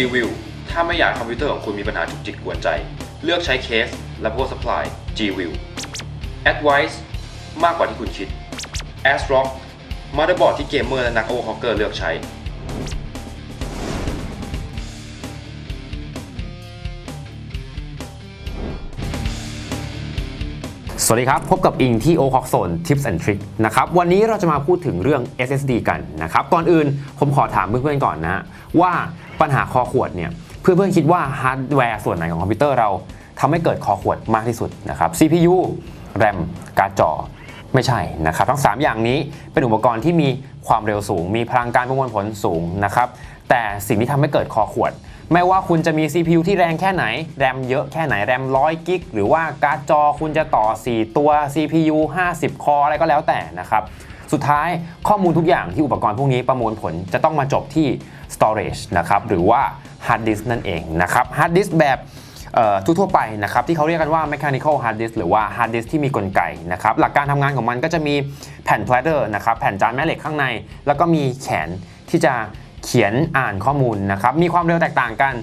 G-View ถ้าไม่อยากคอมพิวเตอร์ของคุณมีปัญหาจุกจิกกวนใจ เลือกใช้เคสและ power supply G-View Advice มากกว่าที่คุณคิด ASRock มา t เ e r b o a r d ที่เกมเมอร์และนักโอเวอร์คอเกอร์เลือกใช้ สวัสดีครับ พบกับอิงที่ o c o x Zone Tips and Trick นะครับ วันนี้เราจะมาพูดถึงเรื่อง SSD กันนะครับ ก่อนอื่นผมขอถามเพื่อนๆก่อนนะว่าปัญหาคอขวดเนี่ย เพื่อนๆคิดว่าฮาร์ดแวร์ส่วนไหนของคอมพิวเตอร์เราทำให้เกิดคอขวดมากที่สุดนะครับ CPU RAM การ์ดจอ ไม่ใช่นะครับ ทั้ง 3 อย่างนี้เป็นอุปกรณ์ที่มีความเร็วสูง มีพลังการประมวลผลสูงนะครับ แต่สิ่งที่ทำให้เกิดคอขวด ไม่ว่าคุณจะมี CPU ที่แรงแค่ไหน แรมเยอะแค่ไหน แรม100กิกหรือว่าการ์ดจอคุณจะต่อ 4 ตัว CPU 50 คออะไรก็แล้วแต่นะครับ สุดท้ายข้อมูลทุกอย่างที่อุปกรณ์พวกนี้ประมวลผลจะต้องมาจบที่ storage นะครับหรือว่า hard disk นั่นเองนะครับ hard disk แบบทั่วๆไปนะครับที่เขาเรียกกันว่า mechanical hard disk หรือว่า hard disk ที่มีกลไกนะครับหลักการทำงานของมันก็จะมีแผ่น platter นะครับแผ่นจานแม่เหล็กข้างใน แล้วก็มีแขนที่จะ ขียนอ่านข้อมูลนะครับ มีความเร็วแตกต่างกัน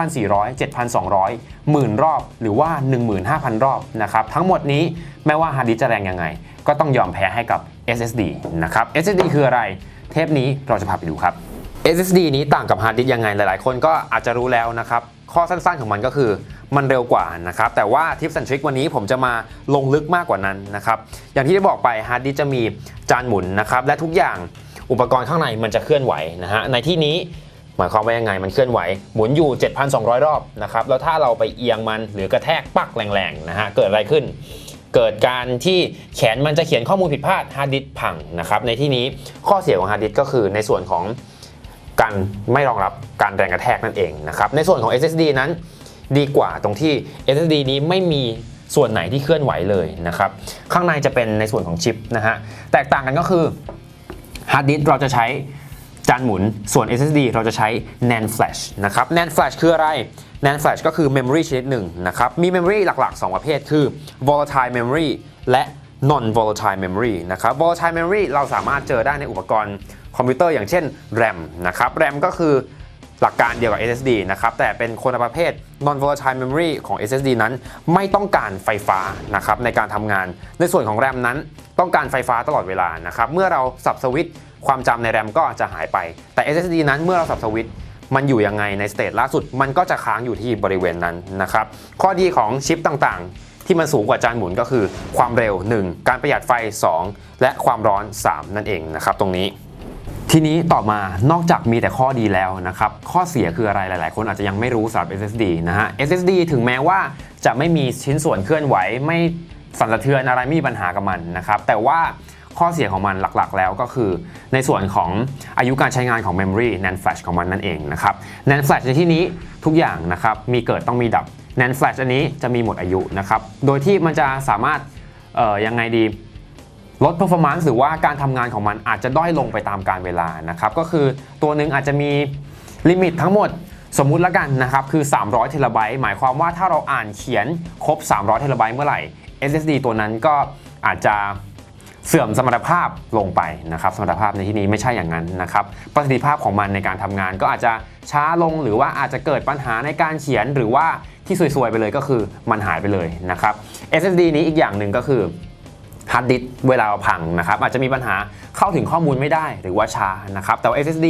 5,400 7,200หมื่นรอบ หรือว่า 15,000 รอบนะครับ ทั้งหมดนี้แม้ว่าฮาร์ดดิสจะแรงยังไง ก็ต้องยอมแพ้ให้กับ SSD นะครับ SSD คืออะไร เทปนี้เราจะพาไปดูครับ SSD นี้ต่างกับฮาร์ดดิสยังไง หลาย ๆ คนก็อาจจะรู้แล้วนะครับ ข้อสั้น ๆ ของมันก็คือมันเร็วกว่านะครับ แต่ว่าทิปสันทริกวันนี้ผมจะมาลงลึกมากกว่านั้นนะครับ อย่างที่ได้บอกไปฮาร์ดดิสจะมีจานหมุนนะครับ และทุกอย่าง อุปกรณ์ข้างในมันจะเคลื่อนไหวนะฮะในที่นี้หมายความว่ายังไงมันเคลื่อนไหว หมุนอยู่ 7,200 รอบนะครับแล้วถ้าเราไปเอียงมันหรือกระแทกปักแรงๆนะฮะเกิดอะไรขึ้น เกิดการที่แขนมันจะเขียนข้อมูลผิดพลาดฮาร์ดดิสพังนะครับในที่นี้ข้อเสียของฮาร์ดดิสก์ก็คือในส่วนของการไม่รองรับการแรงกระแทกนั่นเองนะครับในส่วนของ SSD นั้นดีกว่าตรงที่ SSD นี้ไม่มีส่วนไหนที่เคลื่อนไหวเลยนะครับข้างในจะเป็นในส่วนของชิปนะฮะแตกต่างกันก็คือ ฮาร์ดดิสเราจะใช้จานหมุน ส่วน SSD เราจะใช้ NAND Flash นะครับ NAND Flash คืออะไร NAND Flash ก็คือ Memory ชนิดหนึ่งนะครับ มี Memory หลัก ๆ 2 ประเภทคือ Volatile Memory และ Non Volatile Memory นะครับ Volatile Memory เราสามารถเจอได้ในอุปกรณ์คอมพิวเตอร์อย่างเช่น RAM นะครับ RAM ก็คือหลักการเดียวกับ SSD นะครับ แต่เป็นคนละประเภท Non Volatile Memory ของ SSD นั้นไม่ต้องการไฟฟ้านะครับในการทำงาน ในส่วนของ RAM นั้น ต้องการไฟฟ้าตลอดเวลานะครับ เมื่อเราสับสวิตช์ความจำใน RAM ก็จะหายไป แต่ SSD นั้นเมื่อเราสับสวิตช์มันอยู่ยังไงในสเตจล่าสุด มันก็จะค้างอยู่ที่บริเวณนั้นนะครับ ข้อดีของชิปต่างๆ ที่มันสูงกว่าจานหมุนก็คือ ความเร็ว 1 การประหยัดไฟ 2 และความร้อน 3 นั่นเองนะครับตรงนี้ทีนี้ต่อมานอกจากมีแต่ข้อดีแล้วนะครับ ข้อเสียคืออะไรหลาย ๆ คนอาจจะยังไม่รู้สำหรับ SSD นะฮะ SSD ถึงแม้ว่าจะไม่มีชิ้นส่วนเคลื่อนไหว ไม่ สั่นสะเทือนอะไรไม่มีปัญหากับมันนะครับ แต่ว่าข้อเสียของมันหลักๆ แล้วก็คือ ในส่วนของอายุการใช้งานของ Memory NAND Flash ของมันนั่นเองนะครับ NAND Flash ในที่นี้ทุกอย่างนะครับมีเกิดต้องมีดับ NAND Flash อันนี้จะมีหมดอายุนะครับ โดยที่มันจะสามารถเอ่อยังไงดีลด performance หรือว่าการทำงานของมันอาจจะด้อยลงไปตามการเวลานะครับก็คือตัวหนึ่งอาจจะมีลิมิตทั้งหมดสมมุติล้วกันนะครับคือ 300 เทราไบต์หมายความว่าถ้าเราอ่านเขียนครบ 300 เทราไบต์เมื่อไหร่ SSD ตัวนั้นก็อาจจะเสื่อมสมรรถภาพลงไปนะครับสมรรถภาพในที่นี้ไม่ใช่อย่างนั้นนะครับประสิทธิภาพของมันในการทำงาน ก็อาจจะช้าลงหรือว่าอาจจะเกิดปัญหาในการเขียนหรือว่าที่ซวยๆไปเลยก็คือมันหายไปเลยนะครับ SSD นี้อีกอย่างหนึ่งก็คือฮาร์ดดิสก์เวลาพังนะครับอาจจะมีปัญหาเข้าถึงข้อมูลไม่ได้หรือว่าช้านะครับแต่ SSD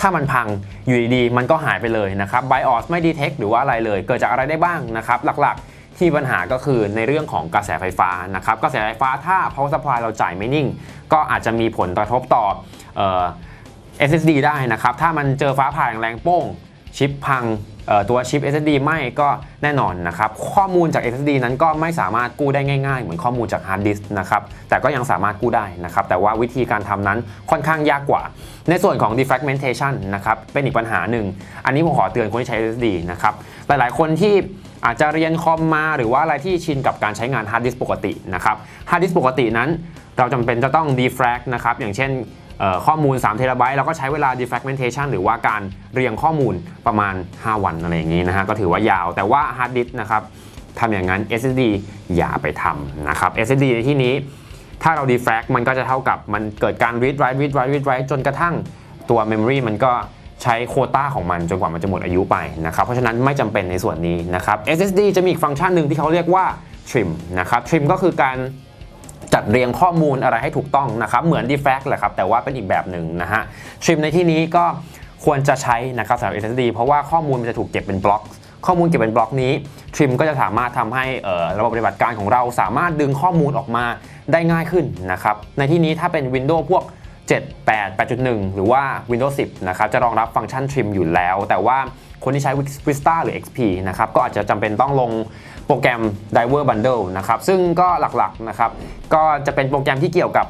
ถ้ามันพังอยู่ดีๆมันก็หายไปเลยนะครับ BIOS ไม่ detect หรือว่าอะไรเลย เกิดจากอะไรได้บ้างนะครับหลักๆ ที่ปัญหาก็คือในเรื่องของกระแสไฟฟ้านะครับกระแสไฟฟ้าถ้า power supply เราจ่ายไม่นิ่ง ก็อาจจะมีผลกระทบต่อเออ SSD ได้นะครับ ถ้ามันเจอฟ้าผ่าแรงโป้งชิปพังตัวชิป SSD ไหม่ก็แน่นอนนะครับ ข้อมูลจาก SSD นั้นก็ไม่สามารถกู้ได้ง่ายๆ เหมือนข้อมูลจากฮาร์ดดิสก์นะครับ แต่ก็ยังสามารถกู้ได้นะครับ แต่ว่าวิธีการทำนั้นค่อนข้างยากกว่า ในส่วนของ defragmentation นะครับ เป็นอีกปัญหาหนึ่ง อันนี้ผมขอเตือนคนที่ใช้ SSD นะครับ หลายๆคนที่ อาจจะเรียนคอมมาหรือว่าอะไรที่ชินกับการใช้งานฮาร์ดดิสก์ปกตินะครับฮาร์ดดิสก์ปกตินั้น เราจำเป็นจะต้อง defrag นะครับอย่างเช่นข้อมูล3เทราไบต์เราก็ใช้เวลา defragmentation หรือว่าการเรียงข้อมูลประมาณ 5 วันอะไรอย่างนี้นะฮะก็ถือว่ายาวแต่ว่า hard disk นะครับทำอย่างนั้น SSD อย่าไปทำนะครับ SSD ในที่นี้ ถ้าเรา defrag มันก็จะเท่ากับมันเกิดการ read write read write read write จนกระทั่งตัว memory มันก็ ใช้โคต้าของมันจนกว่ามันจะหมดอายุไปนะครับ เพราะฉะนั้นไม่จำเป็นในส่วนนี้นะครับ SSD จะมีอีกฟังก์ชันหนึ่งที่เขาเรียกว่า trim นะครับ trim ก็คือการจัดเรียงข้อมูลอะไรให้ถูกต้องนะครับ เหมือน defect แหละครับ แต่ว่าเป็นอีกแบบหนึ่งนะฮะ trim ในที่นี้ก็ควรจะใช้นะครับสำหรับ SSD เพราะว่าข้อมูลมันจะถูกเก็บเป็นบล็อกข้อมูลเก็บเป็นบล็อกนี้ trim ก็จะสามารถทำให้ระบบปฏิบัติการของเราสามารถดึงข้อมูลออกมาได้ง่ายขึ้นนะครับ ในที่นี้ถ้าเป็น Windows พวก 7 8 8.1 หรือว่า Windows 10 นะครับ จะรองรับฟังก์ชัน trim อยู่แล้ว แต่ว่าคนที่ใช้ Vista หรือ XP นะครับ ก็อาจจะจำเป็นต้องลงโปรแกรม Diver Bundle นะครับ ซึ่งก็หลักๆนะครับ ก็จะเป็นโปรแกรมที่เกี่ยวกับ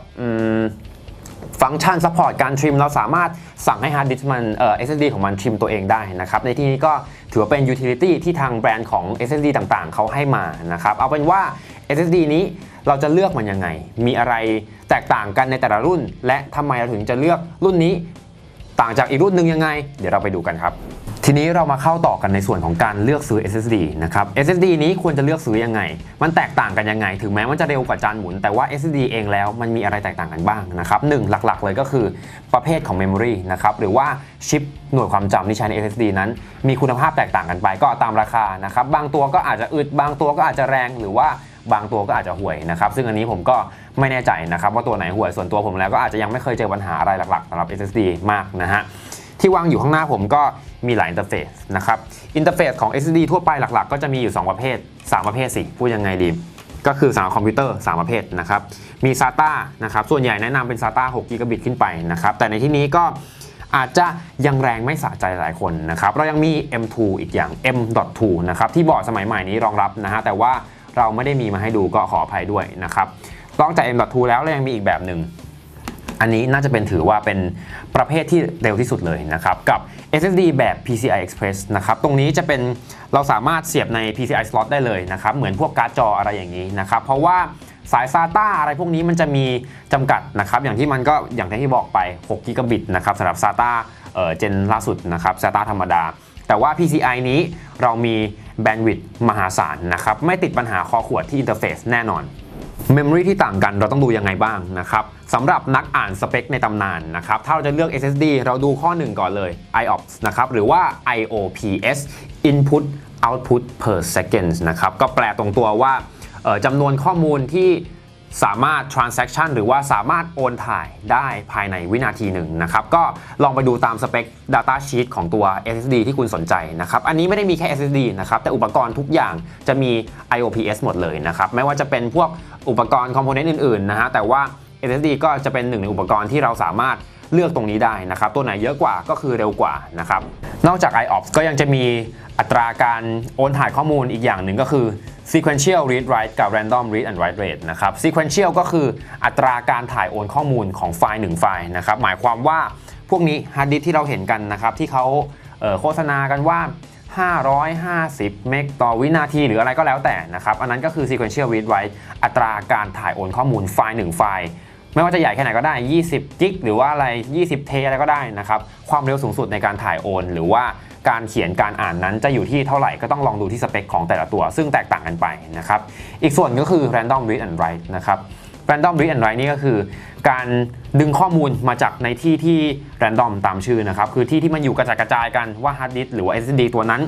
ฟังก์ชันซัพพอร์ตการทริม เราสามารถสั่งให้ฮาร์ดดิสก์มันเอ่อ SSD ของมันทริมตัวเองได้นะครับ ในที่นี้ก็ถือว่าเป็น utility ที่ทางแบรนด์ของ SSD ต่างๆ เขาให้มานะครับ เอาเป็นว่า SSD นี้ เราจะเลือกมันยังไง มีอะไรแตกต่างกันในแต่ละรุ่น และทำไมเราถึงจะเลือกรุ่นนี้ ต่างจากอีกรุ่นหนึ่งยังไง เดี๋ยวเราไปดูกันครับ ทีนี้เรามาเข้าต่อกันในส่วนของการเลือกซื้อ SSD นะครับ SSD นี้ควรจะเลือกซื้อยังไง มันแตกต่างกันยังไง ถึงแม้มันจะเร็วกว่าจานหมุน แต่ว่า SSD เองแล้วมันมีอะไรแตกต่างกันบ้างนะครับหนึ่งหลักๆ เลยก็คือประเภทของ Memory นะครับหรือว่าชิปหน่วยความจำที่ใช้ใน SSD นั้นมีคุณภาพแตกต่างกันไปก็ตามราคานะครับบางตัวก็อาจจะอึดบางตัวก็อาจจะแรงหรือว่า บางตัวก็อาจจะห่วยนะครับซึ่งอันนี้ผมก็ไม่แน่ใจนะครับว่าตัวไหนห่วยส่วนตัวผมแล้วก็อาจจะยังไม่เคยเจอปัญหาอะไรหลักๆสำหรับ SSD มากนะฮะที่วางอยู่ข้างหน้าผมก็มีหลายอินเทอร์เฟซนะครับอินเทอร์เฟซของ SSD ทั่วไปหลักๆ ก็จะมีอยู่ 2 ประเภท 3 ประเภทสิพูดยังไงดีก็คือสำหรับคอมพิวเตอร์ 3 ประเภทนะครับ มี SATA นะครับ ส่วนใหญ่แนะนำเป็น SATA 6กิกะบิตขึ้นไปนะครับ แต่ในที่นี้ก็อาจจะยังแรงไม่สะใจหลายคนนะครับ เรายังมี M2 อีกอย่าง M.2 นะครับ ที่บอร์ดสมัยใหม่นี้รองรับนะฮะ แต่ว่า เราไม่ได้มีมาให้ดูก็ขออภัยด้วยนะครับนอกจาก M.2 แล้วเรายังมีอีกแบบหนึ่งอันนี้น่าจะเป็นถือว่าเป็นประเภทที่เร็วที่สุดเลยนะครับ กับ SSD แบบ PCI Express นะครับ ตรงนี้จะเป็นเราสามารถเสียบใน PCI slot ได้เลยนะครับ เหมือนพวกการ์ดจออะไรอย่างนี้นะครับ เพราะว่าสาย SATA อะไรพวกนี้มันจะมีจำกัดนะครับ อย่างที่มันก็อย่างที่บอกไป 6 กิกะบิตนะครับสำหรับ SATA เอ่อเจนล่าสุดนะครับ SATA ธรรมดา แต่ว่า PCI นี้เรามีแบนด์วิดต์มหาศาลนะครับ ไม่ติดปัญหาคอขวดที่อินเทอร์เฟซแน่นอน Memory ที่ต่างกันเราต้องดูยังไงบ้างนะครับสำหรับนักอ่านสเปคในตำนานนะครับถ้าเราจะเลือก SSD เราดูข้อ 1 ก่อนเลย IOPS นะครับหรือว่า IOPS Input Output per Second นะครับก็แปลตรงตัวว่าจำนวนข้อมูลที่ สามารถ transaction หรือว่าสามารถโอนถ่ายได้ภายในวินาทีหนึ่งนะครับ ก็ลองไปดูตามสเปค Data Sheet ของตัว SSD ที่คุณสนใจนะครับ อันนี้ไม่ได้มีแค่ SSD นะครับ แต่อุปกรณ์ทุกอย่างจะมี IOPS หมดเลยนะครับ ไม่ว่าจะเป็นพวกอุปกรณ์คอมโพเนนต์อื่นๆนะฮะ แต่ว่า SSD ก็จะเป็นหนึ่งในอุปกรณ์ที่เราสามารถเลือกตรงนี้ได้นะครับ ตัวไหนเยอะกว่าก็คือเร็วกว่านะครับ นอกจาก IOPS ก็ยังจะมีอัตราการโอนถ่ายข้อมูลอีกอย่างหนึ่งก็คือ sequential read write กับ random read and write rate นะครับ sequential ก็คืออัตราการถ่ายโอนข้อมูลของไฟล์หนึ่งไฟล์นะครับ หมายความว่าพวกนี้ฮาร์ดดิสที่เราเห็นกันนะครับ ที่เขาเโฆษณากันว่า 550 เมกต่อวินาทีหรืออะไรก็แล้วแต่นะครับ อันนั้นก็คือ sequential read write อัตราการถ่ายโอนข้อมูลไฟล์หนึ่งไฟล์ ไม่ว่าจะใหญ่แค่ไหนก็ได้ 20 กิกหรือว่าอะไร 20 เทอะไรก็ได้นะครับ ความเร็วสูงสุดในการถ่ายโอน หรือว่าการเขียนการอ่านนั้นจะอยู่ที่เท่าไหร่ก็ต้องลองดูที่สเปคของแต่ละตัว ซึ่งแตกต่างกันไปนะครับ อีกส่วนก็คือ random read and write นะครับ random read and write นี่ก็คือการดึงข้อมูลมาจากในที่ที่ random ตามชื่อนะครับ คือที่ที่มันอยู่กระจายกระจายกันว่า hard disk หรือว่า SSD ตัวนั้น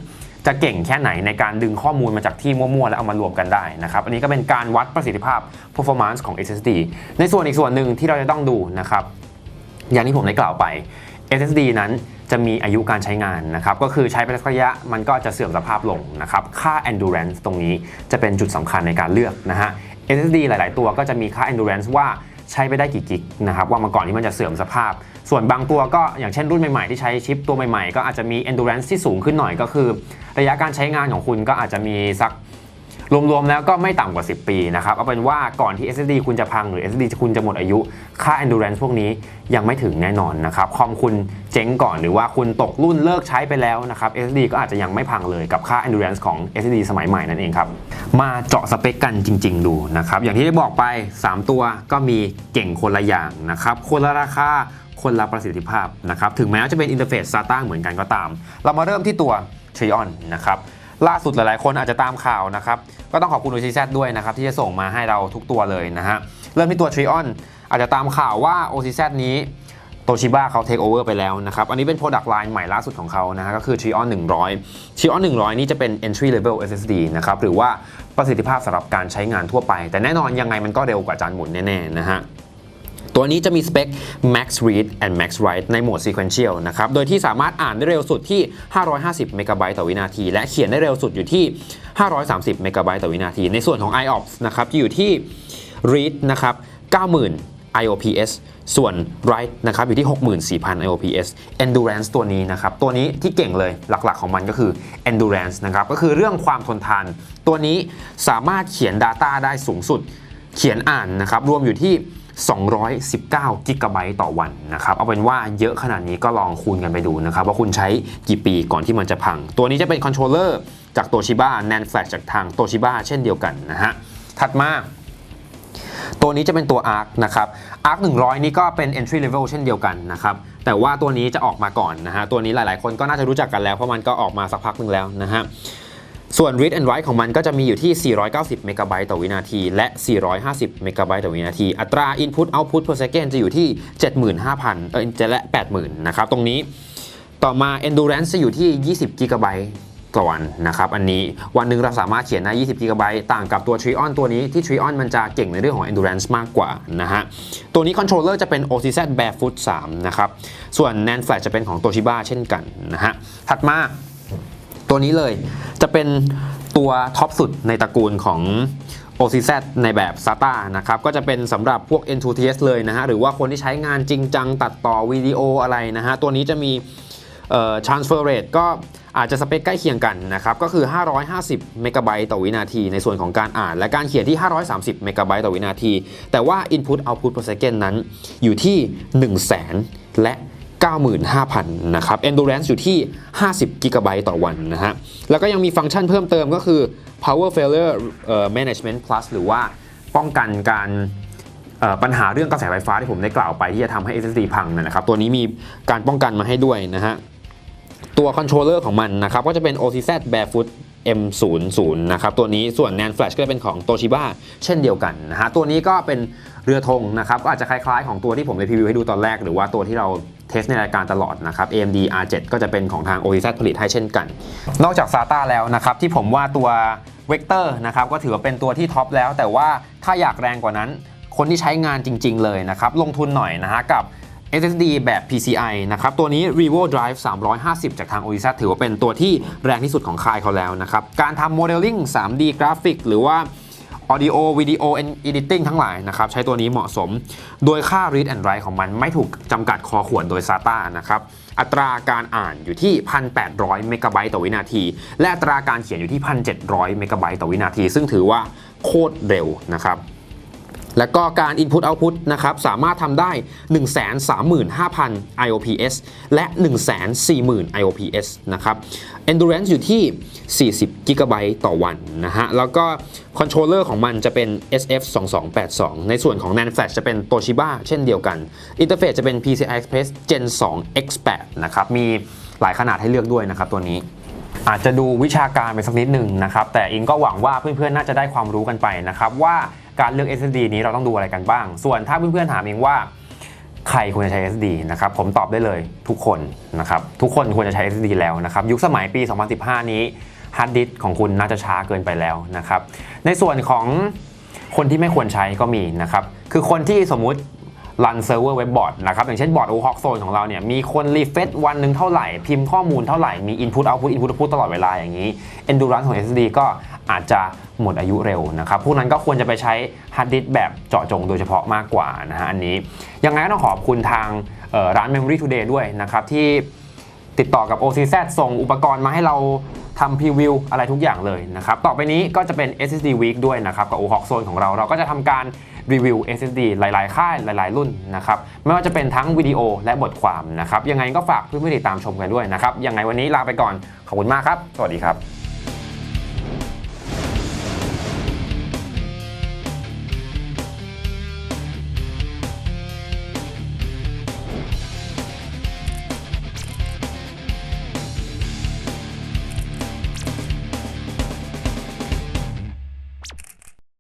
จะเก่งแค่ไหนในการดึงข้อมูลมาจากที่มั่วๆ แล้วเอามารวมกันได้นะครับ อันนี้ก็เป็นการวัดประสิทธิภาพ performance ของ SSD ในส่วนอีกส่วนหนึ่งที่เราจะต้องดูนะครับ อย่างที่ผมได้กล่าวไป SSD นั้นจะมีอายุการใช้งานนะครับ ก็คือใช้ไปสักระยะมันก็จะเสื่อมสภาพลงนะครับ ค่า endurance ตรงนี้จะเป็นจุดสำคัญในการเลือกนะฮะ SSD หลาย ๆ ตัวก็จะมีค่า endurance ว่าใช้ไปได้กี่กิกนะครับ ว่ามาก่อนที่มันจะเสื่อมสภาพ ส่วนบางตัวก็อย่างเช่นรุ่นใหม่ๆ ที่ใช้ชิปตัวใหม่ๆ ก็อาจจะมี endurance ที่สูงขึ้นหน่อยก็คือ ระยะการใช้งานของคุณก็อาจจะมีสักรวมๆแล้วก็ไม่ต่ำกว่า 10 ปีนะครับ เอาเป็นว่าก่อนที่ SSD คุณจะพังหรือ SSD คุณจะหมดอายุ ค่า endurance พวกนี้ยังไม่ถึงแน่นอนนะครับ คอมคุณเจ๊งก่อนหรือว่าคุณตกรุ่นเลิกใช้ไปแล้วนะครับ SSD ก็อาจจะยังไม่พังเลยกับค่า endurance ของ SSD สมัยใหม่นั่นเองครับ มาเจาะสเปคกันจริง ๆ ดูนะครับ อย่างที่ได้บอกไป 3 ตัวก็มีเก่งคนละอย่างนะครับ คนละราคา คนละประสิทธิภาพนะครับถึงแม้จะเป็นอินเทอร์เฟซ SATA เหมือนกันก็ตาม เรามาเริ่มที่ตัว Trion นะครับล่าสุดหลายๆ คนอาจจะตามข่าวนะครับก็ต้องขอบคุณ OCZ ด้วยนะครับที่จะส่งมาให้เราทุกตัวเลยนะฮะเริ่มที่ตัว Trion อาจจะตามข่าวว่า OCZ นี้ Toshiba เขา take over ไปแล้วนะครับ อันนี้เป็น product line ใหม่ล่าสุดของเขานะฮะก็คือ Trion 100 Trion 100 นี่จะเป็น entry level SSD นะครับ หรือว่าประสิทธิภาพสำหรับการใช้งานทั่วไป แต่แน่นอนยังไงมันก็เร็วกว่าจานหมุนแน่ ๆ นะฮะ ตัวนี้จะมีสเปค max read and max write ในโหมด sequential นะครับ โดยที่สามารถอ่านได้เร็วสุดที่ 550 เมกะไบต์ต่อวินาที และเขียนได้เร็วสุดอยู่ที่ 530 เมกะไบต์ต่อวินาที ในส่วนของ IOPS นะครับจะอยู่ที่ read นะครับ 90,000 IOPS ส่วน write นะครับอยู่ที่ 64,000 IOPS endurance ตัวนี้นะครับ ตัวนี้ที่เก่งเลยหลักๆของมันก็คือ endurance นะครับ ก็คือเรื่องความทนทาน ตัวนี้สามารถเขียน Data ได้สูงสุด เขียนอ่านนะครับรวมอยู่ที่ 219 กิกะไบต์ต่อวันนะครับเอาเป็นว่าเยอะขนาดนี้ก็ลองคูณกันไปดูนะครับ ว่าคุณใช้กี่ปีก่อนที่มันจะพัง ตัวนี้จะเป็นคอนโทรลเลอร์จากโตชิบ้า NAND Flash จากทางโตชิบ้าเช่นเดียวกันนะฮะถัดมาตัวนี้จะเป็นตัว ARC นะครับ ARC 100 นี่ก็เป็น entry level เช่นเดียวกันนะครับ แต่ว่าตัวนี้จะออกมาก่อนนะฮะ ตัวนี้หลายๆ คนก็น่าจะรู้จักกันแล้ว เพราะมันก็ออกมาสักพักหนึ่งแล้วนะฮะ ส่วน read and write ของมันก็จะมีอยู่ที่ 490 เมกะไบต์ต่อวินาที และ 450 เมกะไบต์ต่อวินาที อัตรา input output per second จะอยู่ที่ 75,000 เออจะและ 80,000 นะครับ ตรงนี้ ต่อมา endurance จะอยู่ที่ 20 กิกะไบต์ต่อวันนะครับ อันนี้วันหนึ่งเราสามารถเขียนได้20 กิกะไบต์ต่างกับตัว Trion ตัวนี้ที่ Trion มันจะเก่งในเรื่องของ endurance มากกว่านะฮะ ตัวนี้ controller จะเป็น OCZ Barefoot 3 นะครับ ส่วน NAND flash จะเป็นของ Toshiba เช่นกันนะฮะ ถัดมา ตัวนี้เลยจะเป็นตัวท็อปสุดในตระกูลของ OCZ ในแบบ SATA นะครับ ก็จะเป็นสำหรับพวก N2TS เลยนะฮะ หรือว่าคนที่ใช้งานจริงจังตัดต่อวิดีโออะไรนะฮะ ตัวนี้จะมีเอ่อ transfer rate ก็อาจจะสเปคใกล้เคียงกันนะครับ ก็คือ 550 เมกะไบต์ต่อวินาที ในส่วนของการอ่านและการเขียนที่ 530 เมกะไบต์ต่อวินาที แต่ว่า input output per second นั้นอยู่ที่ 100,000 และ 95,000 นะครับ endurance อยู่ที่ 50กิกะไบต์ต่อวันนะฮะ แล้วก็ยังมีฟังก์ชันเพิ่มเติมก็คือ power failure management plus หรือว่าป้องกันการปัญหาเรื่องกระแสไฟฟ้าที่ผมได้กล่าวไปที่จะทำให้ SSD พังนะนะครับ ตัวนี้มีการป้องกันมาให้ด้วยนะฮะ ตัวคอนโทรลเลอร์ของมันนะครับ ก็จะเป็น OCZ Barefoot M00 นะครับตัวนี้ส่วน NAND Flash ก็จะเป็นของ Toshiba เช่นเดียวกันนะฮะตัวนี้ก็เป็นเรือธงนะครับก็อาจจะคล้ายๆ ของตัวที่ผมได้พรีวิวให้ดูตอนแรก หรือว่าตัวที่เรา เทสในรายการตลอดนะครับ AMD R7 ก็จะเป็นของทาง OZ ผลิตให้เช่นกัน นอกจาก SATA แล้วนะครับ ที่ผมว่าตัว Vector นะครับ ก็ถือว่าเป็นตัวที่ท็อปแล้ว แต่ว่าถ้าอยากแรงกว่านั้น คนที่ใช้งานจริง ๆ เลยนะครับ ลงทุนหน่อยนะฮะกับ SSD แบบ PCI นะครับ ตัวนี้ Revo Drive 350 จากทาง OZ ถือว่าเป็นตัวที่แรงที่สุดของค่ายเขาแล้วนะครับ การทำ Modeling 3D กราฟิกหรือว่า Audio Video and Editing ทั้งหลายนะครับ ใช้ตัวนี้เหมาะสม โดยค่า Read and Write ของมันไม่ถูกจำกัดคอขวดโดย SATA นะครับ อัตราการอ่านอยู่ที่ 1,800 เมกะไบต์ต่อวินาที และอัตราการเขียนอยู่ที่ 1,700 เมกะไบต์ต่อวินาที ซึ่งถือว่าโคตรเร็วนะครับ แล้วก็การ Input Output นะครับสามารถทำได้ 135,000 IOPS และ 140,000 IOPS นะครับ Endurance อยู่ที่ 40 GB ต่อวันนะฮะ แล้วก็คอนโทรลเลอร์ของมันจะเป็น SF2282 ในส่วนของ NAND Flash จะเป็น Toshiba เช่นเดียวกัน อินเทอร์เฟซจะเป็น PCI Express Gen 2 X8 นะครับ มีหลายขนาดให้เลือกด้วยนะครับตัวนี้อาจจะดูวิชาการไปสักนิดหนึ่งนะครับ แต่อิงก็หวังว่าเพื่อนๆ น่าจะได้ความรู้กันไปนะครับว่า การเลือก SSD นี้เราต้องดูอะไรกันบ้าง ส่วนถ้าเพื่อนๆถามเองว่า ใครควรจะใช้ SSD นะครับผมตอบได้เลยทุกคนนะครับทุกคนควรจะใช้ SSD แล้วนะครับยุคสมัยปี 2015 นี้ฮาร์ดดิสของคุณน่าจะช้าเกินไปแล้วนะครับในส่วนของคนที่ไม่ควรใช้ก็มีนะครับคือคนที่สมมุติรันเซิร์ฟเวอร์เว็บบอร์ดนะครับอย่างเช่นบอร์ด o อ h อกโซนของเราเนี่ยมีคนรีเฟซวันหนึ่งเท่าไหร่ พิมพ์ข้อมูลเท่าไหร่ มี Input Output Input Output ตลอดเวลาอย่างนี้ Endurance ของ SSD ก็ อาจจะหมดอายุเร็วนะครับ พวกนั้นก็ควรจะไปใช้ฮาร์ดดิสก์แบบเจาะจงโดยเฉพาะมากกว่านะฮะอันนี้ ยังไงก็ต้องขอบคุณทางร้าน Memory Today ด้วยนะครับ ที่ติดต่อกับ OCZ ส่งอุปกรณ์มาให้เราทำพรีวิวอะไรทุกอย่างเลยนะครับ ต่อไปนี้ก็จะเป็น SSD Week ด้วยนะครับ กับ o h อกโซนของเราเราก็จะทำการรีวิว SSD หลาย ๆ ค่ายหลาย ๆ รุ่นนะครับ ไม่ว่าจะเป็นทั้งวิดีโอและบทความนะครับ ยังไงก็ฝากเพื่อนๆติดตามชมกันด้วยนะครับ ยังไงวันนี้ลาไปก่อน ขอบคุณมากครับ สวัสดีครับ